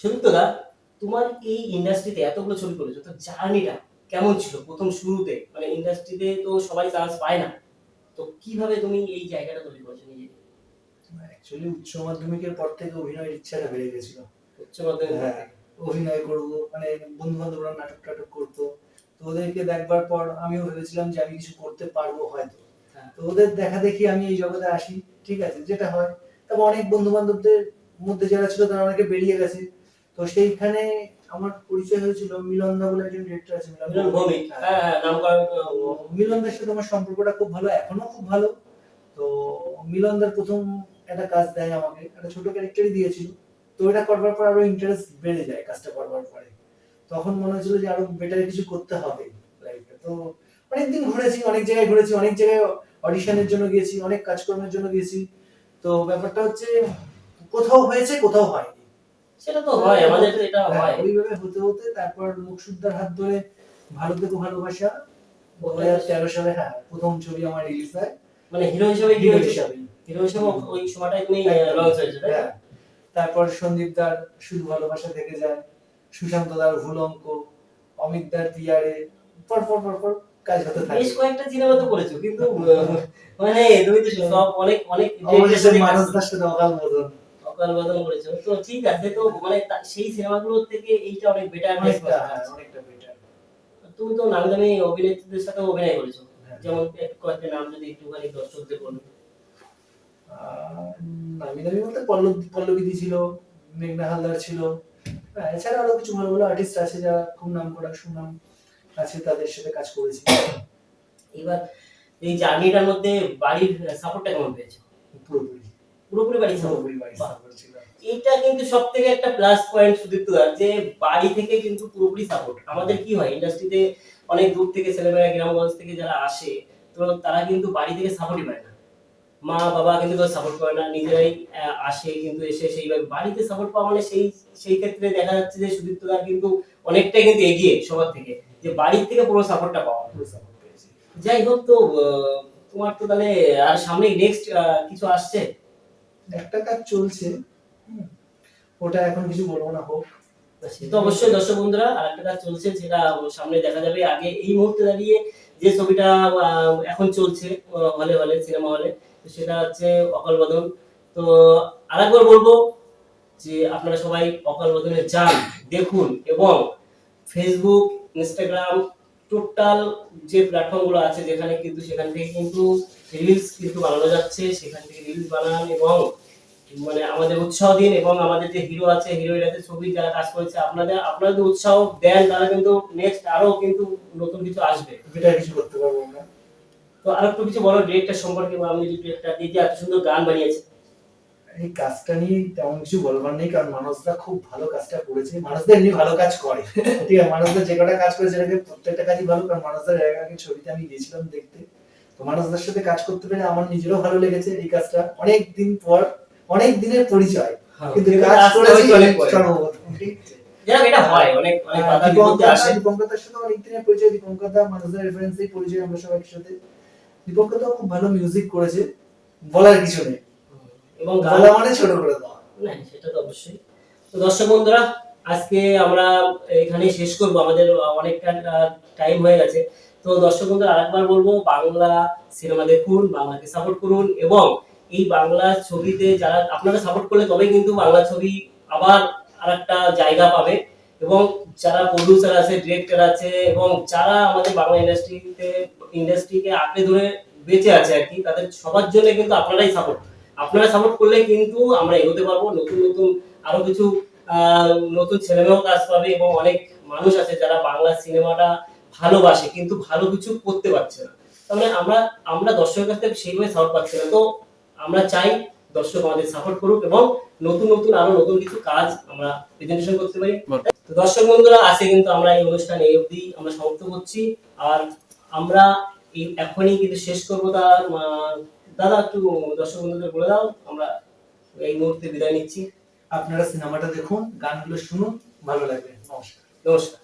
Sorry তোমার এই ইন্ডাস্ট্রিতে এতগুলো ছবি করেছ তো জার্নিটা কেমন ছিল? প্রথম শুরুতে মানে ইন্ডাস্ট্রিতে তো সবাই চান্স পায় না। তো কীভাবে তুমি এই জায়গাটা তৈরি করছ অ্যাকচুয়ালি উচ্চ মাধ্যমিকের পর থেকে অভিনয়ের ইচ্ছাটা বেড়ে গেছিল। উচ্চ মাধ্যমিক হ্যাঁ অভিনয় করব মানে বন্ধু বান্ধবরা নাটক টাটক করতো। তো ওদেরকে দেখবার পর আমিও ভেবেছিলাম যে আমি কিছু করতে পারব হয়তো। হ্যাঁ। তো ওদের দেখা দেখি আমি এই জগতে আসি ঠিক আছে যেটা হয়। তারপর অনেক বন্ধু বান্ধবদের মধ্যে যারা ছিল তারা অনেকে বেরিয়ে গেছে। তো সেইখানে আমার পরিচয় হয়েছিল মিলনদা বলে একজন ডিরেক্টর আছে মিলন ভৌমিক। হ্যাঁ। হ্যাঁ মিলনদার সাথে আমার সম্পর্কটা খুব ভালো এখনও খুব ভালো। তো মিলনদার প্রথম একটা কাজ দেয় আমাকে একটা ছোট ক্যারেক্টারই দিয়েছিল। তো এটা করবার পর আরও ইন্টারেস্ট বেড়ে যায় কাজটা করবার পরে। তখন মনে হচ্ছিল যে আরও বেটার কিছু করতে হবে লাইফে তো অনেকদিন ঘুরেছি অনেক জায়গায় ঘুরেছি অনেক জায়গায় অডিশনের জন্য গিয়েছি অনেক কাজকর্মের জন্য গিয়েছি। তো ব্যাপারটা হচ্ছে কোথাও হয়েছে কোথাও হয়নি। সেটা তো হয় আমাদের এটা হ্যাঁ, হয়। ওইভাবে হতে হতে তারপর মুখসুদ্দার হাত ধরে ভারত দেখো ভালোবাসা। দু হাজার তেরো সালে হ্যাঁ প্রথম ছবি আমার রিলিজ হয়। মানে হিরো হিসেবে হিরো হিসাবে। হিরো হিসেবে ওই সময়টাই তুমি লঞ্চ হয়েছে তো? হ্যাঁ। তারপর সন্দীপ দার শুধু ভালোবাসা থেকে যায় সুশান্ত দার ভুল অঙ্ক অমিত দার টিয়ারে পর পর পর পর কাজ হতে থাকে। বেশ কয়েকটা সিনেমা তো করেছ কিন্তু মানে তুমি তো সব অনেক অনেক মানস দাস সাথে অকাল বোধন অকাল বদল করেছ। তো ঠিক আছে তো মানে সেই সিনেমাগুলোর থেকে এইটা অনেক বেটার অনেকটা অনেকটা বেটার তুমি তো নামি দামি অভিনেত্রীদের সাথে অভিনয় করেছ। হ্যাঁ। যেমন কয়েকটা নাম যদি একটুখানি দর্শকদের বলুন। নামি দামি বলতে পল্লব পল্লবীদি ছিল মেঘনা হালদার ছিল। হ্যাঁ, এছাড়া আরও কিছু ভালো ভালো আর্টিস্ট আছে যারা খুব নাম করা সুনাম আছে তাদের সাথে কাজ করেছি। এবার এই জার্নিটার মধ্যে বাড়ির সাপোর্টটা কেমন পেয়েছ? পুরোপুরি। পুরোপুরি সাপোর্ট বাড়ি support ছিল। এইটা কিন্তু সব থেকে একটা প্লাস পয়েন্ট সুদীপ্ত দার যে বাড়ি থেকে কিন্তু পুরোপুরি সাপোর্ট আমাদের কি হয় ইন্ডাস্ট্রিতে অনেক দূর থেকে ছেলেমেয়েরা গ্রামগঞ্জ থেকে যারা আসে তো তারা কিন্তু বাড়ি থেকে সাপোর্টই পায় না। মা বাবা কিন্তু সাপোর্ট করে না নিজেরাই আসে কিন্তু এসে সেইভাবে। বাড়িতে সাপোর্ট পাওয়া মানে সেই সেই ক্ষেত্রে দেখা যাচ্ছে যে সুদীপ্ত দার কিন্তু অনেকটাই কিন্তু এগিয়ে সবার থেকে যে বাড়ির থেকে পুরো সাপোর্টটা পাওয়া পুরো support পেয়েছি। যাই হোক তো তোমার তো তাহলে আর সামনে নেক্সট কিছু আসছে? একটা কাজ চলছে ওটা এখন কিছু বলব না, হোক। তো অবশ্যই, দর্শক বন্ধুরা আর একটা কাজ চলছে সেটা সামনে দেখা যাবে। আগে এই মুহূর্তে দাঁড়িয়ে যে ছবিটা এখন চলছে হলে হলে, সিনেমা হলে সেটা হচ্ছে অকাল বদন। তো আরেকবার বলব যে আপনারা সবাই অকাল বদনে যান, দেখুন এবং ফেসবুক ইনস্টাগ্রাম টোটাল যে প্ল্যাটফর্মগুলো আছে যেখানে কিন্তু সেখান থেকে কিন্তু রিলস কিন্তু বানানো যাচ্ছে সেখান থেকে রিলস বানান এবং মানে আমাদের উৎসাহ দিন এবং আমাদের যে হিরো আছে হিরোইনাদের ছবি যারা কাজ করেছে আপনাদের আপনারা যদি উৎসাহ দেন তারা কিন্তু নেক্সট আরও কিন্তু নতুন কিছু আসবে। বেটার কিছু করতে পারব আমরা। তো আর একটু কিছু বলো ডিরেক্টর সম্পর্কে বা আমি ডিরেক্টর দিয়ে যে এত সুন্দর গান বানিয়েছে। এই কাজটা নিয়ে তেমন কিছু বলবার নেই কারণ মানুষরা খুব ভালো কাজটা করেছে। মানুষদের এমনি ভালো কাজ করে। ঠিক আছে মানুষদের যে কটা কাজ করেছে সেটাকে প্রত্যেকটা কাজই ভালো কারণ মানুষদের এর আগে ছবিতে আমি গিয়েছিলাম দেখতে। মানুষদের সাথে কাজ করতে পেরে আমার নিজেরও ভালো লেগেছে এই কাজটা। অনেক দিন পর অনেক দিনের পরিচয়। কিন্তু কাজ করেছি অনেক এটা হয় অনেক অনেক আসে। দীপঙ্কতার সাথে অনেক দিনের পরিচয় দীপঙ্কতা মানুষদের রেফারেন্সেই পরিচয় আমরা সবাই একসাথে। দীপঙ্কতাও খুব ভালো মিউজিক করেছে বলার কিছু নেই। এবং মানে ছোট করে দেওয়া। না সেটা তো অবশ্যই। তো দর্শক বন্ধুরা আজকে আমরা এখানে শেষ করব। আমাদের অনেকটা টাইম হয়ে গেছে। তো দর্শক বন্ধুরা, আরেকবার বলব, বাংলা সিনেমা দেখুন, বাংলাকে সাপোর্ট করুন এবং এই বাংলা ছবিতে যারা আপনারা সাপোর্ট করলে তবেই কিন্তু বাংলা ছবি আবার আরেকটা জায়গা পাবে এবং যারা প্রডিউসার আছে ডিরেক্টর আছে এবং যারা আমাদের বাংলা ইন্ডাস্ট্রিতে ইন্ডাস্ট্রিকে আঁকড়ে ধরে বেঁচে আছে আর কি, তাদের সবার জন্য কিন্তু আপনারাই সাপোর্ট আপনারা সাপোর্ট করলে কিন্তু আমরা এগোতে পারব, নতুন নতুন আরও কিছু নতুন ছেলেমেয়েও কাজ পাবে এবং অনেক মানুষ আছে যারা বাংলা সিনেমাটা ভালোবাসে কিন্তু ভালো কিছু করতে পারছে না। তার মানে আমরা আমরা দর্শকের কাছ থেকে সেইভাবে সাপোর্ট পাচ্ছি না। তো আমরা চাই দর্শক আমাদের সাপোর্ট করুক এবং নতুন নতুন আরও নতুন কিছু কাজ আমরা প্রেজেন্টেশন করতে পারি। তো দর্শক বন্ধুরা আজকে কিন্তু আমরা এই অনুষ্ঠান এই অবধি আমরা সমাপ্ত করছি। আর আমরা এই এখনই কিন্তু শেষ করব। তার দাদা একটু দর্শক বন্ধুদের বলে দাও আমরা এই মুহূর্তে বিদায় নিচ্ছি। আপনারা সিনেমাটা দেখুন গানগুলো শুনুন ভালো লাগবে। নমস্কার। নমস্কার।